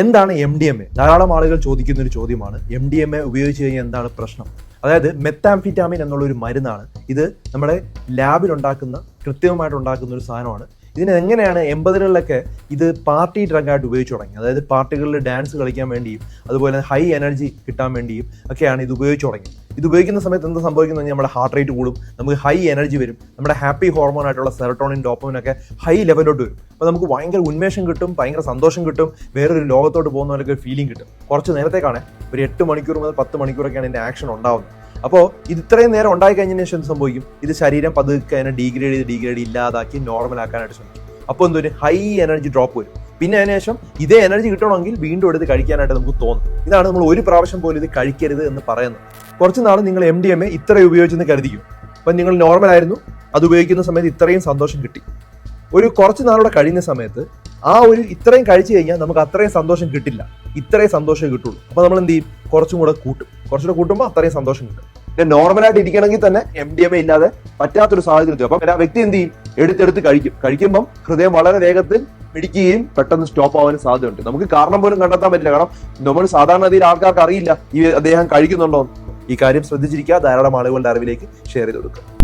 എന്താണ് M D M A ധാരാളം ആളുകൾ ചോദിക്കുന്ന ഒരു ചോദ്യമാണ് എം ഡി എം എ ഉപയോഗിച്ച് കഴിഞ്ഞാൽ എന്താണ് പ്രശ്നം? അതായത് മെത്താംഫിറ്റാമിൻ എന്നുള്ള ഒരു മരുന്നാണ്. ഇത് നമ്മുടെ ലാബിൽ ഉണ്ടാക്കുന്ന കൃത്യമായിട്ട് ഉണ്ടാക്കുന്ന ഒരു സാധനമാണ്. ഇതിന് എങ്ങനെയാണ് എൺപതുകളിലൊക്കെ ഇത് പാർട്ടി ഡ്രഗ് ആയിട്ട് ഉപയോഗിച്ച് തുടങ്ങി? അതായത് പാർട്ടികളിൽ ഡാൻസ് കളിക്കാൻ വേണ്ടിയും അതുപോലെ ഹൈ എനർജി കിട്ടാൻ വേണ്ടിയും ഒക്കെയാണ് ഇത് ഉപയോഗിച്ച് തുടങ്ങി ഇത് ഉപയോഗിക്കുന്ന സമയത്ത് എന്താ സംഭവിക്കുന്നത് നമ്മുടെ ഹാർട്ട് റേറ്റ് കൂടും നമുക്ക് ഹൈ എനർജി വരും നമ്മുടെ ഹാപ്പി ഹോർമോൺ ആയിട്ടുള്ള സെറട്ടോണിൻ ഡോപ്പമിൻ ഒക്കെ ഹൈ ലെവലിലോട്ട് വരും. അപ്പോൾ നമുക്ക് ഭയങ്കര ഉന്മേഷം കിട്ടും ഭയങ്കര സന്തോഷം കിട്ടും വേറൊരു ലോകത്തോട്ട് പോകുന്ന പോലൊക്കെ ഒരു ഫീലിംഗ് കിട്ടും. കുറച്ച് നേരത്തേക്കാണ് ഒരു എട്ട് മണിക്കൂർ മുതൽ പത്ത് മണിക്കൂറൊക്കെയാണ് ഇതിന്റെ ആക്ഷൻ ഉണ്ടാവുന്നത്. അപ്പോൾ ഇത് ഇത്രയും നേരം ഉണ്ടായി കഴിഞ്ഞതിന് ശേഷം സംഭവിക്കും? ഇത് ശരീരം പതുക്കെ അതിനെ ഡീഗ്രേഡ് ചെയ്ത് ഡീഗ്രേഡ് ഇല്ലാതാക്കി നോർമൽ ആക്കാനായിട്ട് ശ്രമിക്കും. അപ്പോൾ എന്തൊരു ഹൈ എനർജി ഡ്രോപ്പ് വരും. പിന്നെ അതിനുശേഷം ഇതേ എനർജി കിട്ടണമെങ്കിൽ വീണ്ടും എടുത്ത് കഴിക്കാനായിട്ട് നമുക്ക് തോന്നും. ഇതാണ് നമ്മൾ ഒരു പ്രാവശ്യം പോലും ഇത് കഴിക്കരുത് എന്ന് പറയുന്നത്. കുറച്ച് നാൾ നിങ്ങൾ എം ഡി എം എ ഇത്ര ഉപയോഗിച്ചെന്ന് കരുതിക്കും. അപ്പം നിങ്ങൾ നോർമൽ ആയിരുന്നു. അത് ഉപയോഗിക്കുന്ന സമയത്ത് ഇത്രയും സന്തോഷം കിട്ടി. ഒരു കുറച്ച് നാളൂടെ കഴിയുന്ന സമയത്ത് ആ ഒരു ഇത്രയും കഴിച്ചു കഴിഞ്ഞാൽ നമുക്ക് അത്രയും സന്തോഷം കിട്ടില്ല. ഇത്രയും സന്തോഷം കിട്ടുള്ളൂ. അപ്പോൾ നമ്മൾ എന്ത് ചെയ്യും? കുറച്ചും കൂടെ കൂട്ടും. കുറച്ചുകൂടെ കൂട്ടുമ്പോൾ അത്രയും സന്തോഷം കിട്ടും. പിന്നെ നോർമലായിട്ട് ഇരിക്കണമെങ്കിൽ തന്നെ എം ഡി എം എ ഇല്ലാതെ പറ്റാത്തൊരു സാഹചര്യം എത്തും. അപ്പം ആ വ്യക്തി എന്ത് ചെയ്യും? എടുത്തെടുത്ത് കഴിക്കും. കഴിക്കുമ്പം ഹൃദയം വളരെ വേഗത്തിൽ പിടിക്കുകയും പെട്ടെന്ന് സ്റ്റോപ്പ് ആവാനും സാധ്യതയുണ്ട്. നമുക്ക് കാരണം പോലും കണ്ടെത്താൻ പറ്റില്ല. കാരണം നമ്മൾ സാധാരണഗതിയിൽ ആൾക്കാർക്ക് അറിയില്ല ഈ അദ്ദേഹം കഴിക്കുന്നുണ്ടോ. ഈ കാര്യം ശ്രദ്ധിച്ചിരിക്കുക. ധാരാളം ആളുകളുടെ അറിവിലേക്ക് ഷെയർ ചെയ്ത് കൊടുക്കുക.